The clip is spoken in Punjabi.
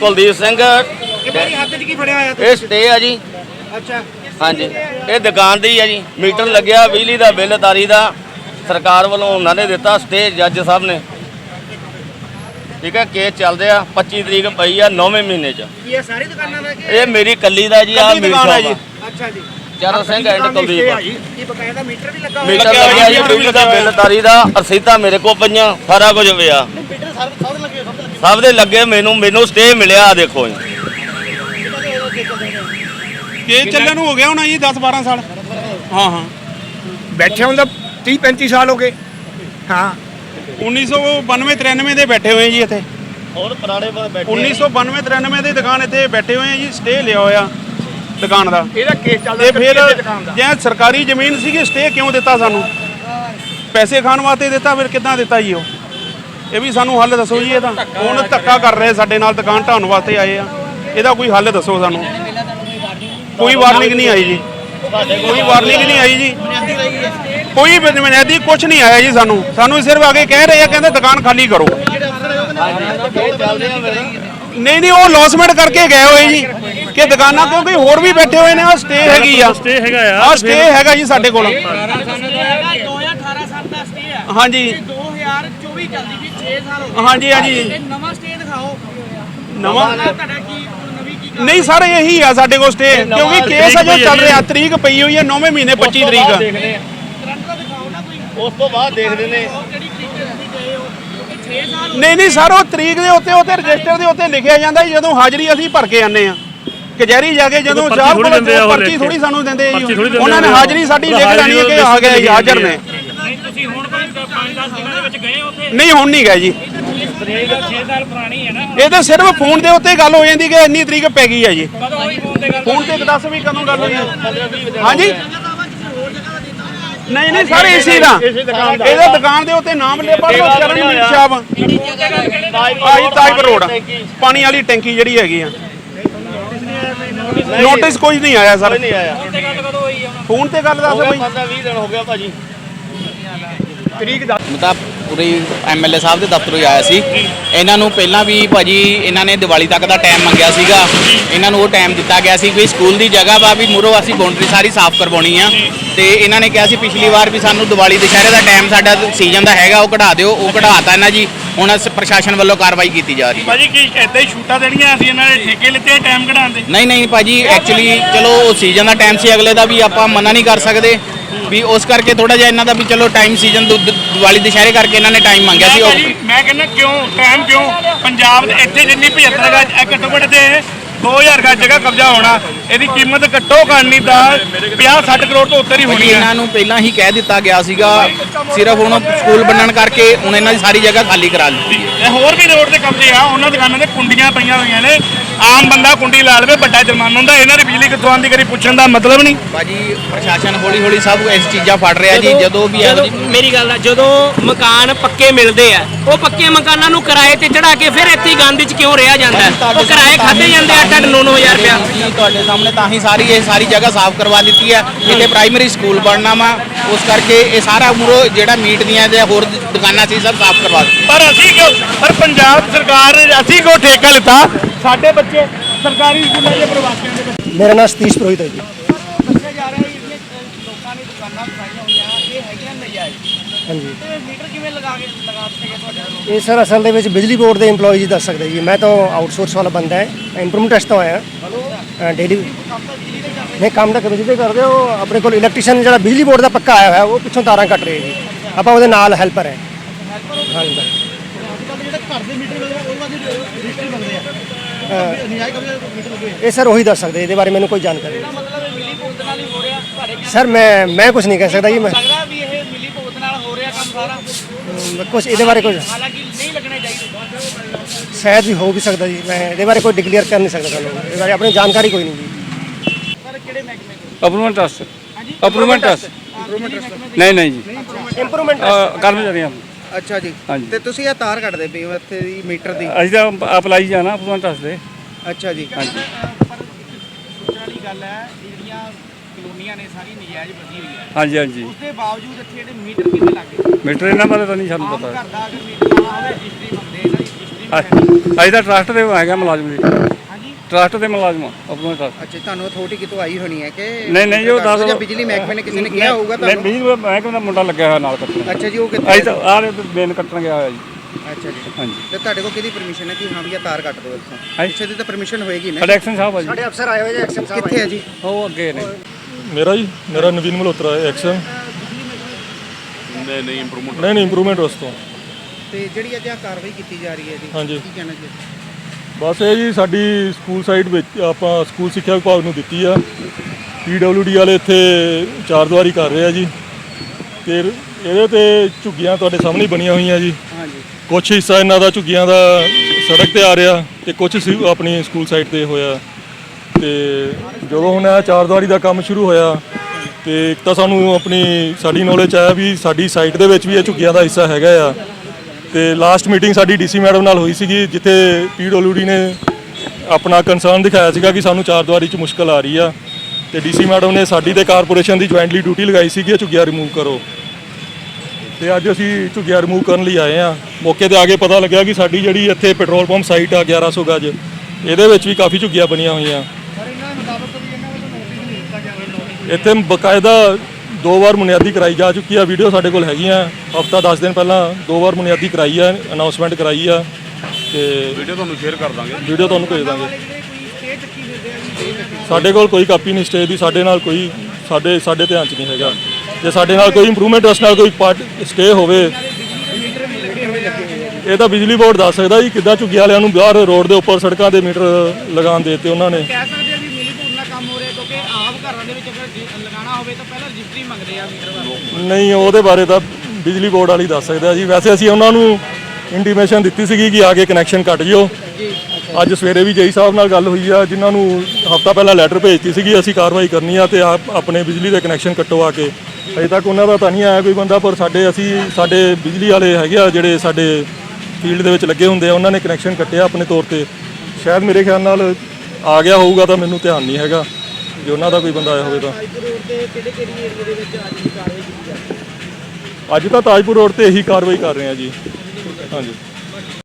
ਕੁਲਦੀਪ ਸਿੰਘ। ਕਿ ਮੇਰੀ ਹੱਥ 'ਚ ਕੀ ਫੜਿਆ ਹੋਇਆ ਇਹ ਸਟੇ ਆ ਜੀ। ਅੱਛਾ। ਹਾਂਜੀ। ਇਹ ਦੁਕਾਨ ਦੀ ਆ ਜੀ। ਮੀਟਰ ਲੱਗਿਆ ਬਿਜਲੀ ਦਾ ਬਿੱਲ ਤਾਰੀ ਦਾ। ਸਰਕਾਰ ਵੱਲੋਂ ਉਹਨਾਂ ਨੇ ਦਿੱਤਾ ਸਟੇ ਜੱਜ ਸਾਹਿਬ ਨੇ। ਠੀਕ ਹੈ ਕੇਸ ਚੱਲਦੇ ਆ। 25 ਤਰੀਕ ਪਈ ਆ 9ਵੇਂ ਮਹੀਨੇ ਚ। ਕੀ ਇਹ ਸਾਰੀ ਦੁਕਾਨਾਂ ਦਾ ਕਿ ਇਹ ਮੇਰੀ ਕੱਲੀ ਦਾ ਜੀ ਆ ਕੱਲੀ ਮੀਟ ਦੁਕਾਨ ਹੈ ਸ਼ਾਪ ਜੀ। ਆ ਅੱਛਾ ਜੀ। ਚਰਨ ਸਿੰਘ ਐਂਡ ਕੁਲਦੀਪ ਕੀ ਬਕਾਇਦਾ ਮੀਟਰ ਵੀ ਲੱਗਾ ਮੀਟਰ ਲੱਗਿਆ ਜੀ ਬਿਜਲੀ ਦਾ ਬਿੱਲ ਤਾਰੀ ਦਾ। ਰਸੀਦਾਂ ਮੇਰੇ ਕੋਲ ਪਈਆਂ ਸਾਰਾ ਕੁਝ ਪਿਆ। ਮੀਟਰ ਸਾਰੇ ਸਭ ਲੱਗੇ ਸਭ ਦੇ ਲੱਗੇ ਮੈਨੂੰ ਮੈਨੂੰ ਸਟੇ ਮਿਲਿਆ ਆ ਦੇਖੋ ਜੀ। ਕੇਸ ਚੱਲਣ ਨੂੰ ਹੋ ਗਿਆ ਹੋਣਾ ਜੀ 10 12 ਸਾਲ? ਹਾਂ ਹਾਂ। ਬੈਠੇ ਹੁੰਦਾ 30 35 ਸਾਲ ਹੋ ਗਏ। ਹਾਂ। 1992 93 ਦੇ ਬੈਠੇ ਹੋਏ ਜੀ ਇੱਥੇ। ਹੋਰ ਪੁਰਾਣੇ ਬੈਠੇ 1992 93 ਦੀ ਦੁਕਾਨ ਇੱਥੇ ਬੈਠੇ ਹੋਏ ਆ ਜੀ ਸਟੇ ਲਿਆ ਹੋਇਆ ਦੁਕਾਨ ਦਾ। ਇਹਦਾ ਕੇਸ ਚੱਲਦਾ ਤੇ ਫਿਰ ਕੱਚੇ ਦੁਕਾਨ ਦਾ। ਜੇ ਸਰਕਾਰੀ ਜ਼ਮੀਨ ਸੀਗੀ ਸਟੇ ਕਿਉਂ ਦਿੱਤਾ ਸਾਨੂੰ? ਪੈਸੇ ਖਾਣ ਵਾਸਤੇ ਦਿੱਤਾ ਫਿਰ ਕਿੱਦਾਂ ਦਿੱਤਾ ਜੀ ਉਹ? ਇਹ ਵੀ ਸਾਨੂੰ ਹੱਲ ਦੱਸੋ ਜੀ ਇਹਦਾ ਹੁਣ ਧੱਕਾ ਕਰ ਰਹੇ ਸਾਡੇ ਨਾਲ ਦੁਕਾਨ ਢਾਉਣ ਵਾਸਤੇ ਆਏ ਆ। ਇਹਦਾ ਕੋਈ ਹੱਲ ਦੱਸੋ ਸਾਨੂੰ। ਕੋਈ ਵਾਰਨਿੰਗ ਨਹੀਂ ਆਈ ਜੀ। ਕੋਈ ਵਾਰਨਿੰਗ ਨਹੀਂ ਆਈ ਜੀ। ਕੋਈ ਬਨਿਆਦੀ ਕੁਝ ਨਹੀਂ ਆਇਆ ਜੀ ਸਾਨੂੰ। ਸਾਨੂੰ ਸਿਰਫ ਆ ਕੇ ਕਹਿ ਰਹੇ ਆ ਕਹਿੰਦੇ ਦੁਕਾਨ ਖਾਲੀ ਕਰੋ। ਨਹੀਂ ਨਹੀਂ ਉਹ ਲੌਸਮੈਂਟ ਕਰਕੇ ਗਏ ਹੋਏ ਜੀ। ਕਿ ਦੁਕਾਨਾਂ ਕਿਉਂਕਿ ਹੋਰ ਵੀ ਬੈਠੇ ਹੋਏ ਨੇ ਆ ਸਟੇ ਹੈਗੀ ਆ। ਸਟੇ ਹੈਗਾ ਆ। ਆ ਸਟੇ ਹੈਗਾ ਜੀ ਸਾਡੇ ਕੋਲ। 2018 ਸਾਲ ਦਾ ਸਟੇ ਆ ਹਾਂਜੀ 2024 ਚੱਲਦੀ ਵੀ 6 ਸਾਲ ਹੋ ਹਾਂਜੀ ਹਾਂਜੀ। ਨਵਾਂ ਸਟੇ ਦਿਖਾਓ। ਨਵਾਂ? ਤੁਹਾਡਾ ਕੀ ਨਵੀਂ ਕੀ ਨਹੀਂ ਸਰ ਇਹੀ ਆ ਸਾਡੇ ਕੋਲ ਸਟੇ ਕਿਉਂਕਿ ਕੇਸ ਅਜੇ ਚੱਲ ਰਿਹਾ ਤਰੀਕ ਪਈ ਹੋਈ ਹੈ 9ਵੇਂ ਮਹੀਨੇ 25 ਤਰੀਕ। ਕਰੰਟ ਦਾ ਦਿਖਾਓ ਨਾ ਕੋਈ। ਉਸ ਤੋਂ ਬਾਅਦ ਦੇਖਦੇ ਨੇ ਜਿਹੜੀ ਤਰੀਕ ਤੁਸੀਂ ਗਏ ਹੋ ਇਹ 6 ਸਾਲ ਨਹੀਂ ਨਹੀਂ ਸਰ ਉਹ ਤਰੀਕ ਦੇ ਉੱਤੇ ਉੱਤੇ ਰਜਿਸਟਰ ਦੇ ਉੱਤੇ ਲਿਖਿਆ ਜਾਂਦਾ ਜੀ ਜਦੋਂ ਹਾਜ਼ਰੀ ਅਸੀਂ ਭਰ ਕੇ ਆਨੇ ਆ ਕਚਹਿਰੀ ਜਾ ਕੇ ਜਦੋਂ ਪਰਚੀ ਸਾਹਿਬ ਥੋੜ੍ਹੀ ਕੋਲ ਦਿੰਦੇ ਆ ਉਹ ਪਰਚੀ ਲਿਖ ਥੋੜੀ। ਸਾਨੂੰ ਦਿੰਦੇ ਪਰਚੀ ਜੀ। ਥੋੜ੍ਹੀ ਦਿੰਦੇ ਉਹਨਾਂ ਨੇ ਆ। ਹਾਜ਼ਰੀ ਸਾਡੀ ਲਿਖ ਲੈਣੀ ਹੈ ਕਿ ਆ ਗਏ ਹਾਜ਼ਰ ਨੇ। ਨਹੀਂ ਤੁਸੀਂ ਹੁਣ ਕੋਈ 5-10 ਦਿਨਾਂ ਦੇ ਵਿੱਚ ਗਏ ਉੱਥੇ। ਨਹੀਂ ਹੁਣ ਨਹੀਂ ਗਏ ਜੀ। ਤਰੀਕ 6 ਸਾਲ ਪੁਰਾਣੀ ਹੈ ਨਾ। ਇਹ ਤਾਂ ਸਿਰਫ ਫੋਨ ਦੇ ਉੱਤੇ ਗੱਲ ਹੋ ਜਾਂਦੀ ਕਿ ਇੰਨੀ ਤਰੀਕ ਪੈ ਗਈ ਹੈ ਜੀ। ਕਦੋਂ ਹੋਈ ਫੋਨ ਤੇ ਗੱਲ? ਫੋਨ ਤੇ ਦੱਸ ਵੀ ਕਦੋਂ ਗੱਲ ਹੋਈ ਹਾਂਜੀ। ਨਹੀਂ ਨਹੀਂ ਸਾਰੇ ਇਸੇ ਦਾ। ਇਹਦੇ ਦੁਕਾਨ ਦੇ ਉੱਤੇ ਨਾਮ ਲੈ ਪੜ ਲਓ ਚਰਨਜੀਤ ਸਾਹਿਬ ਆਈ ਤਾਈਪ ਰੋਡ ਪਾਣੀ ਵਾਲੀ ਟੈਂਕੀ ਜਿਹੜੀ ਹੈਗੀ ਆ। ਨੋਟਿਸ ਕੋਈ ਨਹੀਂ ਆਇਆ ਸਰ। ਫੋਨ ਤੇ ਗੱਲ ਦੱਸ ਬਈ। 15 20 ਦਿਨ ਹੋ ਗਿਆ ਭਾਜੀ। ਮੈਂ ਤਾਂ ਪੂਰੇ ਐਮਐਲਏ ਸਾਹਿਬ ਦੇ ਦਫ਼ਤਰੋਂ ਹੀ ਆਇਆ ਸੀ। ਇਹਨਾਂ ਨੂੰ ਪਹਿਲਾਂ ਵੀ ਭਾਜੀ ਇਹਨਾਂ ਨੇ ਦੀਵਾਲੀ ਤੱਕ ਦਾ ਟਾਈਮ ਮੰਗਿਆ ਸੀਗਾ। ਇਹਨਾਂ ਨੂੰ ਉਹ ਟਾਈਮ ਦਿੱਤਾ ਗਿਆ ਸੀ ਵੀ ਸਕੂਲ ਦੀ ਜਗ੍ਹਾ ਵਾ ਵੀ ਮੂਰੋ ਅਸੀਂ ਬਾਉਂਡਰੀ ਸਾਰੀ ਸਾਫ਼ ਕਰਵਾਉਣੀ ਆ। ਤੇ ਇਹਨਾਂ ਨੇ ਕਿਹਾ ਸੀ ਪਿਛਲੀ ਵਾਰ ਵੀ ਸਾਨੂੰ ਦੀਵਾਲੀ ਦੁਸ਼ਹਿਰੇ ਦਾ ਟਾਈਮ ਸਾਡਾ ਸੀਜ਼ਨ ਦਾ ਹੈਗਾ ਉਹ ਕਢਾ ਦਿਓ ਉਹ ਕਢਾਤਾ ਇਹਨਾਂ ਜੀ। ਹੁਣ ਅਸ ਪ੍ਰਸ਼ਾਸਨ ਵੱਲੋਂ ਕਾਰਵਾਈ ਕੀਤੀ ਜਾ ਰਹੀ ਹੈ। ਭਾਜੀ ਕੀ ਏਦਾਂ ਹੀ ਛੂਟਾਂ ਦੇਣੀਆਂ ਅਸੀਂ ਇਹਨਾਂ ਨੇ ਠੇਕੇ ਲਿੱਤੇ ਟਾਈਮ ਕਢਾਉਣ ਦੇ? ਨਹੀਂ ਨਹੀਂ ਭਾਜੀ ਐਕਚੁਅਲੀ ਚਲੋ ਉਹ ਸੀਜ਼ਨ ਦਾ ਟਾਈਮ ਸੀ ਅਗਲੇ ਦਾ ਵੀ ਆਪਾਂ ਮਨਾ ਨਹੀਂ ਕਰ ਸਕਦੇ। ਵੀ ਉਸ ਕਰਕੇ ਥੋੜਾ ਜਿਹਾ ਇਹਨਾਂ ਦਾ ਵੀ ਚਲੋ ਟਾਈਮ ਸੀਜ਼ਨ ਦੀਵਾਲੀ ਦੁਸ਼ਹਿਰੇ ਕਰਕੇ ਇਹਨਾਂ ਨੇ ਟਾਈਮ ਮੰਗਿਆ ਸੀ ਉਹ ਮੈਂ ਕਹਿੰਦਾ ਕਿਉਂ ਟਾਈਮ ਕਿਉਂ? ਪੰਜਾਬ ਦੇ ਇੱਥੇ ਜਿੰਨੀ 75 ਗਜ ਇਹ ਘੱਟੋ ਘੱਟ ਤੇ 2000 ਗਜ ਜਗ੍ਹਾ ਕਬਜ਼ਾ ਹੋਣਾ ਇਹਦੀ ਕੀਮਤ ਘੱਟੋ ਨਹੀਂ ਤਾਂ 50 60 ਕਰੋੜ ਤੋਂ ਉੱਤੇ ਹੀ ਹੋਣੀ ਹੈ। ਇਹਨਾਂ ਨੂੰ ਪਹਿਲਾਂ ਹੀ ਕਹਿ ਦਿੱਤਾ ਗਿਆ ਸੀਗਾ ਸਿਰਫ ਹੁਣ ਸਕੂਲ ਬਣਨ ਕਰਕੇ ਹੁਣ ਇਹਨਾਂ ਦੀ ਸਾਰੀ ਜਗ੍ਹਾ ਖਾਲੀ ਕਰਾ ਲਈ। ਇਹ ਹੋਰ ਵੀ ਰੋਡ ਤੇ ਕਬਜ਼ੇ ਆ ਉਹਨਾਂ ਦੁਕਾਨਾਂ ਤੇ ਕੁੰਡੀਆਂ ਪਈਆਂ ਹੋਈਆਂ ਨੇ ਆਮ ਬੰਦਾ ਕੁੰਡੀ ਲਾ ਲਵੇ ਵੱਡਾ ਜੁਰਮਾਨਾ ਹੁੰਦਾ ਇਹਨਾਂ ਦੀ ਬਿਜਲੀ ਕਿੱਥੋਂ ਆਉਂਦੀ ਕਰੀ ਪੁੱਛਣ ਦਾ ਮਤਲਬ ਨਹੀਂ। ਭਾਜੀ ਪ੍ਰਸ਼ਾਸਨ ਹੌਲੀ ਹੌਲੀ ਸਭ ਇਸ ਚੀਜ਼ਾਂ ਫੜ ਰਿਹਾ ਜੀ ਜਦੋਂ ਵੀ ਇਹੋ ਜਦੋਂ ਜਿਹੀ- ਮੇਰੀ ਗੱਲ ਆ ਜਦੋਂ ਮਕਾਨ ਪੱਕੇ ਮਿਲਦੇ ਆ ਉਹ ਪੱਕੇ ਮਕਾਨਾਂ ਨੂੰ ਕਿਰਾਏ ਤੇ ਚੜਾ ਕੇ ਫਿਰ ਇੱਥੇ ਹੀ ਗੰਦ 'ਚ ਕਿਉਂ ਰਿਹਾ ਜਾਂਦਾ? ਹੈ? ਉਹ ਕਿਰਾਏ ਖਾਦੇ ਜਾਂਦੇ ਆ 8 9-9000 ਰੁਪਇਆ। ਜੀ ਤੁਹਾਡੇ ਸਾਹਮਣੇ ਤਾਂ ਹੀ ਸਾਰੀ ਇਹ ਸਾਰੀ ਜਗ੍ਹਾ ਸਾਫ਼ ਕਰਵਾ ਦਿੱਤੀ ਹੈ। ਇੱਥੇ ਪ੍ਰਾਇਮਰੀ ਸਕੂਲ ਬਣਨਾ ਵਾ ਉਸ ਕਰਕੇ ਇਹ ਸਾਰਾ ਮੂਰੋ ਜਿਹੜਾ ਮੀਟ ਦੀਆਂ ਤੇ ਹੋਰ ਦੁਕਾਨਾਂ ਸੀ ਸਭ ਸਾਫ਼ ਕਰਵਾ ਦਿੱਤੀ। ਪਰ ਅਸੀਂ ਕਿਉਂ ਪਰ ਪੰਜਾਬ ਸਰਕਾਰ ਨੇ ਅਸੀਂ ਕਿਉਂ ਠੇਕਾ ਲਿੱਤਾ? ਸਾਡੇ ਬੱਚੇ ਸਰਕਾਰੀ ਸਕੂਲਾਂ ਦੇ ਪ੍ਰਵਾਸੀਆਂ ਦੇ ਬੱਚੇ। ਮੇਰਾ ਨਾਮ ਸਤੀਸ਼ ਪ੍ਰੋਹਿਤ ਹੈ ਜੀ। ਦੱਸਿਆ ਜਾ ਰਿਹਾ ਹੈ ਕਿ ਲੋਕਾਂ ਨੇ ਦੁਕਾਨਾਂ ਬਣਾਈਆਂ ਹੋਈਆਂ ਇਹ ਹੈਗੀਆਂ ਨਜਾਇਜ਼ ਹਾਂਜੀ। ਤੇ ਮੀਟਰ ਕਿਵੇਂ ਲਗਾ ਕੇ ਲਗਾ ਦਿੱਤੇ ਗਏ ਤੁਹਾਡੇ ਵੱਲੋਂ? ਇਹ ਸਰ ਅਸਲ ਦੇ ਵਿੱਚ ਬਿਜਲੀ ਬੋਰਡ ਦੇ EMPLOYEE ਜੀ ਦੱਸ ਸਕਦੇ ਜੀ। ਮੈਂ ਤਾਂ ਆਊਟਸੋਰਸ ਵਾਲਾ ਬੰਦਾ ਹੈ। ਇੰਪਰੂਵਮੈਂਟ ਟੈਸਟ ਤੋਂ ਆਇਆ। ਡੇਲੀ ਨਹੀਂ ਕੰਮ ਤਾਂ ਬਿਜਲੀ ਦੇ ਕਰਦੇ। ਉਹ ਆਪਣੇ ਕੋਲ ਇਲੈਕਟ੍ਰੀਸ਼ੀਅਨ ਜਿਹੜਾ ਬਿਜਲੀ ਬੋਰਡ ਦਾ ਪੱਕਾ ਆਇਆ ਹੋਇਆ ਉਹ ਪਿੱਛੋਂ ਤਾਰਾਂ ਕੱਟ ਰਹੇ ਜੀ। ਆਪਾਂ ਉਹਦੇ ਨਾਲ ਹੈਲਪਰ ਹੈ। ਹਾਂਜੀ। ਜਿਹੜੇ ਘਰ ਦੇ ਮੀਟਰ ਲੱਗਦੇ ਉਹਦੇ ਵਾਸਤੇ ਰਜਿਸਟਰੀ ਬਣਦੇ ਆ। ਨਜਾਇਜ਼ ਕਬਜ਼ਾ ਮੀਟਰ ਲੱਗੇ ਇਹ ਸਰ ਉਹੀ ਦੱਸ ਸਕਦੇ ਇਹਦੇ ਬਾਰੇ ਮੈਨੂੰ ਕੋਈ ਜਾਣਕਾਰੀ ਨਹੀਂ। ਮਤਲਬ ਇਹ ਮਿਲੀ ਭੁਗਤ ਨਾਲ ਹੀ ਹੋ ਰਿਹਾ ਤੁਹਾਡੇ ਕੀ ਸਰ ਮੈਂ ਮੈਂ ਕੁਝ ਨਹੀਂ ਕਹਿ ਸਕਦਾ ਜੀ ਮੈਂ ਲੱਗਦਾ ਵੀ ਇਹ ਮਿਲੀ ਭੁਗਤ ਨਾਲ ਹੋ ਰਿਹਾ ਕੰਮ ਸਾਰਾ ਕੁਝ ਇਹਦੇ ਬਾਰੇ ਕੁਝ ਹਾਲਾਂਕਿ ਨਹੀਂ ਲੱਗਣੇ ਚਾਹੀਦੇ ਸ਼ਾਇਦ ਵੀ ਹੋ ਵੀ ਸਕਦਾ ਜੀ ਮੈਂ ਇਹਦੇ ਬਾਰੇ ਕੋਈ ਡਿਕਲੇਅਰ ਕਰ ਨਹੀਂ ਸਕਦਾ ਤੁਹਾਨੂੰ। ਇਹਦੇ ਬਾਰੇ ਆਪਣੀ ਜਾਣਕਾਰੀ ਕੋਈ ਨਹੀਂ ਜੀ। ਸਰ ਕਿਹੜੇ ਮਹਿਕਮੇ ਤੋਂ? ਅਪਰੂਵਮੈਂਟ ਟੈਸਟ ਅਪਰੂਵਮੈਂਟ ਟੈਸਟ ਨਹੀਂ ਨਹੀਂ ਜੀ। ਇੰਪਰੂਵਮੈਂਟ ਅਹ ਕਰਮਚਾਰੀ ਹਾਂ ਅੱਛਾ ਜੀ। ਹਾਂਜੀ। ਤੇ ਤੁਸੀਂ ਇਹ ਤਾਰ ਕੱਢਦੇ ਪਏ ਹੋ ਇੱਥੇ ਦੀ ਮੀਟਰ ਦੀ। ਅਸੀਂ ਤਾਂ ਅਪਲਾਈ ਜਾਣਾ ਅਪਰੂਵਮੈਂਟ ਟੈਸਟ ਦੇ। ਅੱਛਾ ਜੀ। ਹਾਂਜੀ। ਸੋਚਣ ਵਾਲੀ ਗੱਲ ਹੈ ਜਿਹੜੀਆਂ ਕਲੋਨੀਆਂ ਨੇ ਸਾਰੀ ਨਜਾਇਜ਼ ਬਣੀ ਹੋਈ ਹੈ। ਹਾਂਜੀ ਹਾਂਜੀ। ਉਸ ਦੇ ਬਾਵਜੂਦ ਇੱਥੇ ਜਿਹੜੇ ਮੀਟਰ ਕਿਵੇਂ ਲੱਗੇ ਮੀਟਰ ਇਹਨਾਂ ਬਾਰੇ ਤਾਂ ਨਹੀਂ ਸਾਨੂੰ ਆਮ ਪਤਾ। ਘਰ ਦਾ ਅਗਰ ਮੀਟਰ ਲਾਉਣਾ ਹੋਵੇ ਰਜਿਸਟਰੀ ਬੰਦੇ ਇਹਨਾਂ ਦੀ ਰਜਿਸਟਰੀ ਅਸੀਂ ਤਾਂ ਟਰਸਟ ਦੇ ਹੈਗਾ ਮੁਲਾਜ਼ਮ ਜੀ। ਟਰਸਟ ਦੇ ਮੁਲਾਜ਼ਮ ਆਪਣਾ ਟਰਸਟ ਅੱਛਾ ਤੁਹਾਨੂੰ ਅਥਾਰਟੀ ਕਿਤੋਂ ਆਈ ਹੋਣੀ ਹੈ ਕਿ ਨਹੀਂ ਨਹੀਂ ਉਹ ਦੱਸ ਜਾਂ ਬਿਜਲੀ ਮਹਿਕਮੇ ਨੇ ਕਿਸੇ ਨੇ ਕਿਹਾ ਹੋਊਗਾ ਨਹੀਂ ਤੁਹਾਨੂੰ? ਬਿਜਲੀ ਮਹਿਕਮੇ ਦਾ ਮੁੰਡਾ ਲੱਗਿਆ ਹੋਇਆ ਨਾਲ ਕੱਟਣ। ਅੱਛਾ ਜੀ ਉਹ ਕਿੱਥੇ ਅਸੀਂ ਤਾਂ ਆਹ ਬੇਨ ਕੱਟਣ ਗਿਆ ਹੋਇਆ ਜੀ। ਅੱਛਾ ਜੀ। ਹਾਂਜੀ। ਤੇ ਤੁਹਾਡੇ ਕੋਲ ਕਿਹਦੀ ਪਰਮਿਸ਼ਨ ਹੈ ਕਿ ਹਾਂ ਵੀ ਇਹ ਤਾਰ ਕੱਟ ਦਿਓ ਇੱਥੋਂ? ਹਾਂਜੀ। ਪਿੱਛੇ ਦੀ ਤਾਂ ਪਰਮਿਸ਼ਨ ਹੋਏਗੀ ਨਾ। ਸਾਡੇ ਐਕਸ਼ਨ ਸਾਹਿਬ ਆ ਜੀ। ਸਾਡੇ ਅਫਸਰ ਆਏ ਹੋਏ ਜੀ ਐਕਸ਼ਨ ਸਾਹਿਬ ਕਿੱਥੇ ਹੈ ਜੀ? ਉਹ ਅੱਗੇ ਨੇ। ਮੇਰਾ ਜੀ ਮੇਰਾ ਨਵੀਨ ਮਲਹੋਤਰਾ ਹੈ ਐਕਸ਼ਨ ਨਹੀਂ ਨਹੀਂ ਇੰਪਰੂਵਮੈਂਟ ਨਹੀਂ ਨਹੀਂ ਇੰਪਰੂਵਮੈਂਟ ਉਸ ਤੋਂ। ਤੇ ਜਿਹੜੀ ਅੱਜ ਆ ਕਾਰਵਾਈ ਕੀਤੀ ਜਾ ਰਹੀ ਹੈ ਜੀ ਹਾਂਜੀ। ਕੀ ਕਹਿਣਾ ਜੀ? ਬਸ ਇਹ ਜੀ ਸਾਡੀ ਸਕੂਲ ਸਾਈਡ ਵਿੱਚ ਆਪਾਂ ਸਕੂਲ ਸਿੱਖਿਆ ਵਿਭਾਗ ਨੂੰ ਦਿੱਤੀ ਆ। ਪੀਡਬਲਯੂਡੀ ਵਾਲੇ ਇੱਥੇ ਚਾਰ ਦੀਵਾਰੀ ਕਰ ਰਹੇ ਆ ਜੀ। ਤੇ ਇਹਦੇ ਤੇ ਝੁੱਗੀਆਂ ਤੁਹਾਡੇ ਸਾਹਮਣੇ ਹੀ ਬਣੀਆਂ ਹੋਈਆਂ ਜੀ। ਹਾਂਜੀ। ਕੁਝ ਹਿੱਸਾ ਇਹਨਾਂ ਦਾ ਝੁੱਗੀਆਂ ਦਾ ਸੜਕ ਤੇ ਆ ਰਿਹਾ ਤੇ ਕੁਝ ਆਪਣੀ ਸਕੂਲ ਸਾਈਡ ਤੇ ਹੋਇਆ। ਤੇ ਜਦੋਂ ਹੁਣ ਇਹ ਚਾਰ ਦੀਵਾਰੀ ਦਾ ਕੰਮ ਸ਼ੁਰੂ ਹੋਇਆ, ਤੇ ਇੱਕ ਤਾਂ ਸਾਨੂੰ ਆਪਣੀ ਸਾਡੀ ਨੌਲੇਜ ਆਇਆ ਵੀ ਸਾਡੀ ਸਾਈਟ ਦੇ ਵਿੱਚ ਵੀ ਇਹ ਝੁੱਗੀਆਂ ਦਾ ਹਿੱਸਾ ਹੈਗਾ ਆ। ਤੇ ਲਾਸਟ ਮੀਟਿੰਗ ਸਾਡੀ ਡੀਸੀ ਮੈਡਮ ਨਾਲ ਹੋਈ ਸੀਗੀ, ਜਿੱਥੇ ਪੀਡਬਲਯੂਡੀ ਨੇ ਆਪਣਾ ਕੰਸਰਨ ਦਿਖਾਇਆ ਸੀਗਾ ਕਿ ਸਾਨੂੰ ਚਾਰ ਦੀਵਾਰੀ 'ਚ ਮੁਸ਼ਕਲ ਆ ਰਹੀ ਆ। ਤੇ ਡੀਸੀ ਮੈਡਮ ਨੇ ਸਾਡੀ ਤੇ ਕਾਰਪੋਰੇਸ਼ਨ ਦੀ ਜੁਆਇੰਟਲੀ ਡਿਊਟੀ ਲਗਾਈ ਸੀਗੀ, ਇਹ ਝੁੱਗੀਆਂ ਰਿਮੂਵ ਕਰੋ। ਤੇ ਅੱਜ ਅਸੀਂ ਝੁੱਗੀਆਂ ਰਿਮੂਵ ਕਰਨ ਲਈ ਆਏ ਆ। ਮੌਕੇ ਤੇ ਆ ਕੇ ਪਤਾ ਲੱਗਿਆ ਕਿ ਸਾਡੀ ਜਿਹੜੀ ਇੱਥੇ ਪੈਟਰੋਲ ਪੰਪ ਸਾਈਟ ਆ 1100 ਗਜ, ਇਹਦੇ ਵਿੱਚ ਵੀ ਕਾਫੀ ਝੁੱਗੀਆਂ ਬਣੀਆਂ ਹੋਈਆਂ। ਇੱਥੇ ਬਕਾਇਦਾ ਦੋ ਵਾਰ ਬੁਨਿਆਦੀ ਕਰਾਈ ਜਾ ਚੁੱਕੀ ਆ। ਵੀਡੀਓ ਸਾਡੇ ਕੋਲ ਹੈਗੀਆਂ। ਹਫਤਾ 10 ਦਿਨ ਪਹਿਲਾਂ ਦੋ ਵਾਰ ਬੁਨਿਆਦੀ ਕਰਾਈ ਆ ਅਨਾਉਂਸਮੈਂਟ ਕਰਾਈ ਆ ਤੇ ਵੀਡੀਓ ਤੁਹਾਨੂੰ ਸ਼ੇਅਰ ਕਰ ਦਾਂਗੇ। ਵੀਡੀਓ ਤੁਹਾਨੂੰ ਭੇਜ ਦਾਂਗੇ। ਸਾਡੇ ਕੋਲ ਕੋਈ ਕਾਪੀ ਨਹੀਂ ਸਟੇ ਦੀ ਸਾਡੇ ਨਾਲ ਕੋਈ ਸਾਡੇ ਸਾਡੇ ਧਿਆਨ 'ਚ ਨਹੀਂ ਹੈਗਾ। ਜੇ ਸਾਡੇ ਨਾਲ ਕੋਈ ਇੰਪਰੂਵਮੈਂਟ ਉਸ ਨਾਲ ਕੋਈ ਪਾਰਟ ਸਟੇ ਹੋਵੇ। ਇਹ ਤਾਂ ਬਿਜਲੀ ਬੋਰਡ ਦੱਸ ਸਕਦਾ ਜੀ ਕਿੱਦਾਂ ਝੁੱਗੀ ਵਾਲਿਆਂ ਨੂੰ ਬਾਹਰ ਰੋਡ ਦੇ ਉੱਪਰ ਸੜਕਾਂ ਦੇ ਮੀਟਰ ਲਗਾਉਣ ਦੇ ਦਿੱਤੇ ਉਹਨਾਂ ਨੇ ਕਹਿ ਸਕਦੇ ਆ ਵੀ ਮਿਲੀ ਭੁਗਤ ਨਾਲ ਕੰਮ ਹੋ ਰਿਹਾ ਕਿਉਂਕਿ ਆਪ ਘਰਾਂ ਦੇ ਵਿੱਚ ਅਗਰ ਜੀ- ਲਗਾਉਣਾ ਹੋਵੇ ਤਾਂ ਪਹਿਲਾਂ ਮੀਟਰ ਨਹੀਂ ਉਹਦੇ ਬਾਰੇ ਤਾਂ ਬਿਜਲੀ ਬੋਰਡ ਵਾਲੀ ਦੱਸ ਸਕਦਾ ਜੀ। ਵੈਸੇ ਅਸੀਂ ਉਹਨਾਂ ਨੂੰ ਇੰਟੀਮੇਸ਼ਨ ਦਿੱਤੀ ਸੀਗੀ ਕਿ ਆ ਕੇ ਕਨੈਕਸ਼ਨ ਕੱਟ ਜਿਓ। ਅੱਜ ਸਵੇਰੇ ਵੀ ਜੇਈ ਸਾਹਿਬ ਨਾਲ ਗੱਲ ਹੋਈ ਆ ਜਿਨ੍ਹਾਂ ਨੂੰ ਹਫਤਾ ਪਹਿਲਾਂ ਲੈਟਰ ਭੇਜਤੀ ਸੀਗੀ ਅਸੀਂ ਕਾਰਵਾਈ ਕਰਨੀ ਆ ਤੇ ਆਪ ਆਪਣੇ ਬਿਜਲੀ ਦੇ ਕਨੈਕਸ਼ਨ ਕੱਟੋ ਆ ਕੇ। ਅਜੇ ਤੱਕ ਉਹਨਾਂ ਦਾ ਤਾਂ ਨਹੀਂ ਆਇਆ ਕੋਈ ਬੰਦਾ ਪਰ ਸਾਡੇ ਅਸੀਂ ਸਾਡੇ ਬਿਜਲੀ ਵਾਲੇ ਹੈਗੇ ਆ ਜਿਹੜੇ ਸਾਡੇ ਫੀਲਡ ਦੇ ਵਿੱਚ ਲੱਗੇ ਹੁੰਦੇ ਆ ਉਹਨਾਂ ਨੇ ਕਨੈਕਸ਼ਨ ਕੱਟਿਆ ਆਪਣੇ ਤੌਰ ਤੇ। ਸ਼ਾਇਦ ਮੇਰੇ ਖਿਆਲ ਨਾਲ ਆ ਗਿਆ ਹੋਊਗਾ ਤਾਂ ਮੈਨੂੰ ਧਿਆਨ ਨਹੀਂ ਹੈਗਾ। ਜੇ ਉਹਨਾਂ ਦਾ ਕੋਈ ਬੰਦਾ ਆਇਆ ਹੋਵੇ ਤਾਂ। ਅੱਜ ਤਾਂ ਤਾਜਪੁਰ ਰੋਡ ਤੇ ਇਹੀ ਕਾਰਵਾਈ ਕਰ ਰਹੇ ਆ ਜੀ। ਹਾਂਜੀ।